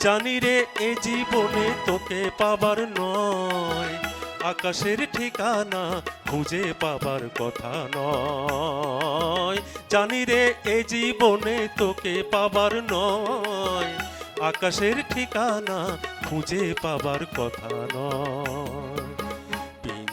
জানি রে, এ জীবনে তোকে পাবার নয়। আকাশের ঠিকানা খুঁজে পাবার কথা নয়। জানি রে, এ জীবনে তোকে পাবার নয়। আকাশের ঠিকানা খুঁজে পাবার কথা নয়।